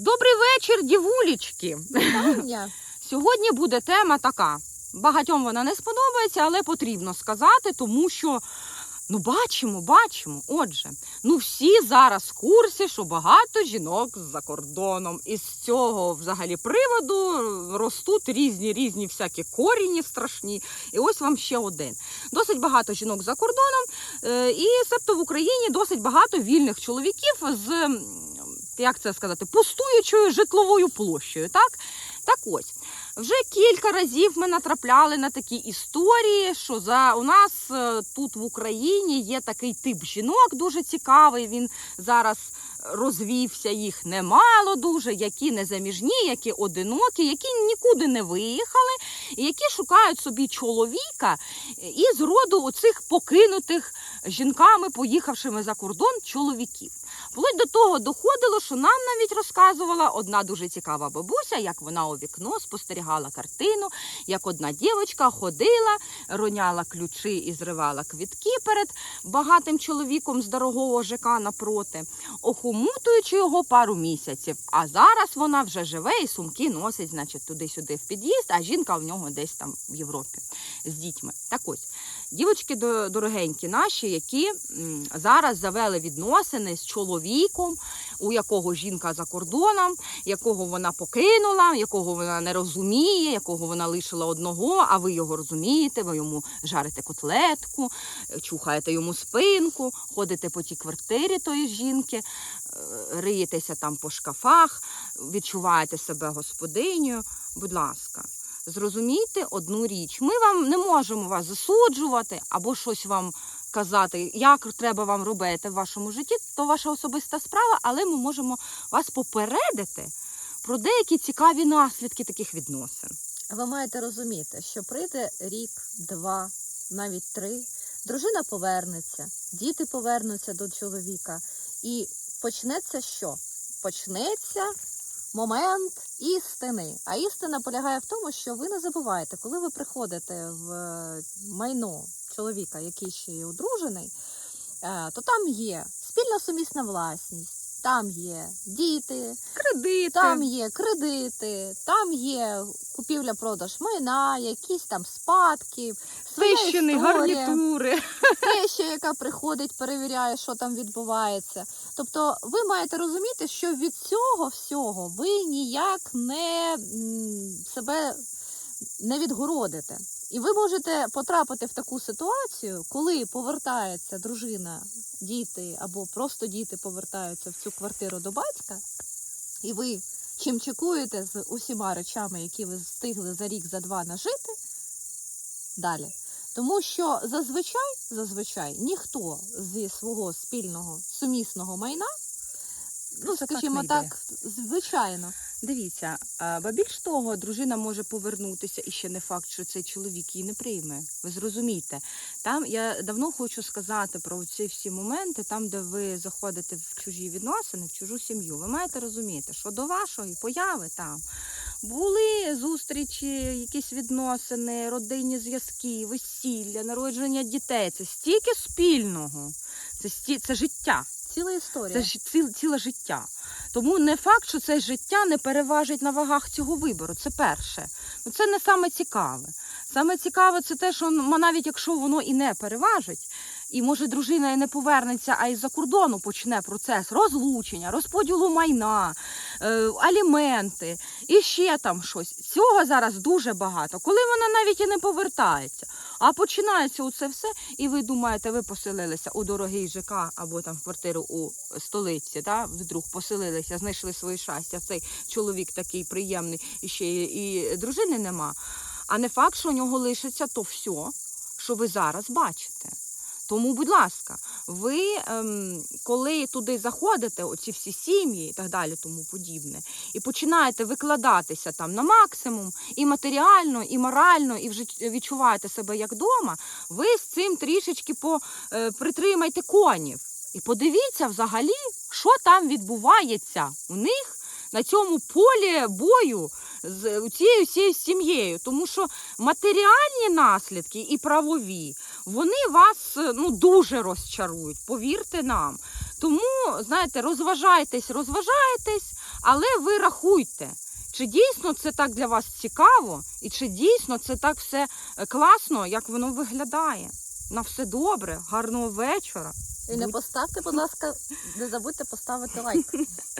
Добрий вечір, дівулічки. Сьогодні буде тема така. Багатьом вона не сподобається, але потрібно сказати, тому що ну бачимо, бачимо. Отже, ну всі зараз в курсі, що багато жінок за кордоном. І з цього взагалі приводу ростуть різні різні всякі корінні страшні. І ось вам ще один. Досить багато жінок за кордоном, е, і себто в Україні досить багато вільних чоловіків з. Як це сказати, пустуючою житловою площею, так? Так ось, вже кілька разів ми натрапляли на такі історії, що за у нас е, тут в Україні є такий тип жінок дуже цікавий. Він зараз розвівся, їх немало дуже, які незаміжні, які одинокі, які нікуди не виїхали, і які шукають собі чоловіка із роду оцих покинутих жінками, поїхавшими за кордон чоловіків. Вплоть до того доходило, що нам навіть розказувала одна дуже цікава бабуся, як вона у вікно спостерігала картину, як одна дівчинка ходила, роняла ключі і зривала квітки перед багатим чоловіком з дорогого ЖК напроти, охомутуючи його пару місяців. А зараз вона вже живе і сумки носить, значить, туди-сюди в під'їзд, а жінка в нього десь там в Європі з дітьми. Так ось. Дівочки до- дорогенькі наші, які зараз завели відносини з чоловіком, у якого жінка за кордоном, якого вона покинула, якого вона не розуміє, якого вона лишила одного, а ви його розумієте, ви йому жарите котлетку, чухаєте йому спинку, ходите по тій квартирі тої жінки, е, риєтеся там по шкафах, відчуваєте себе господинею. Будь ласка. Зрозумійте одну річ. Ми вам не можемо вас засуджувати або щось вам казати, як треба вам робити в вашому житті, то ваша особиста справа, але ми можемо вас попередити про деякі цікаві наслідки таких відносин. Ви маєте розуміти, що прийде рік, два, навіть три, дружина повернеться, діти повернуться до чоловіка, і почнеться що? Почнеться момент істини. А істина полягає в тому, що ви не забуваєте, коли ви приходите в е, майно чоловіка, який ще є одружений, е, то там є спільна сумісна власність, там є діти, Кредити. там є кредити, там є купівля-продаж майна, якісь там спадки, Свищені гарнітури. теща, яка приходить, перевіряє, що там відбувається. Тобто, ви маєте розуміти, що від цього всього ви ніяк не себе не відгородите. І ви можете потрапити в таку ситуацію, коли повертається дружина, діти або просто діти повертаються в цю квартиру до батька, і ви чим чекуєте з усіма речами, які ви встигли за рік, за два нажити далі. Тому що зазвичай, зазвичай ніхто зі свого спільного сумісного майна, ну скажімо так, звичайно, Дивіться, ба більш того, дружина може повернутися, і ще не факт, що цей чоловік її не прийме. Ви зрозумієте. Там я давно хочу сказати про ці всі моменти, там, де ви заходите в чужі відносини, в чужу сім'ю. Ви маєте розуміти, що до вашої появи там були зустрічі, якісь відносини, родинні зв'язки, весілля, народження дітей. Це стільки спільного. Це сті... це життя. ціла історія. Це ж ціл, ціле життя. Тому не факт, що це життя не переважить на вагах цього вибору. Це перше. Ну це не саме цікаве. Саме цікаве це те, що м- навіть якщо воно і не переважить, і може дружина і не повернеться, а із-за кордону почне процес розлучення, розподілу майна, е, аліменти і ще там щось. Цього зараз дуже багато. Коли вона навіть і не повертається, а починається оце все, і ви думаєте, ви поселилися у дорогий ЖК або там в квартиру у столиці, да? вдруг поселилися, знайшли своє щастя. Цей чоловік такий приємний, і ще і, дружини нема. А не факт, що у нього лишиться то все, що ви зараз бачите. Тому, будь ласка, ви ем, коли туди заходите, оці всі сім'ї і так далі, тому подібне, і починаєте викладатися там на максимум і матеріально, і морально, і вже відчуваєте себе як вдома, ви з цим трішечки по, е, притримайте конів. І подивіться взагалі, що там відбувається у них на цьому полі бою з цією сім'єю. Тому що матеріальні наслідки і правові, вони вас е, ну, дуже розчарують, повірте нам. Тому, знаєте, розважайтесь, розважайтесь, але ви рахуйте, чи дійсно це так для вас цікаво, і чи дійсно це так все е, класно, як воно виглядає. На все добре, гарного вечора. І не поставте, будь ласка, не забудьте поставити лайк.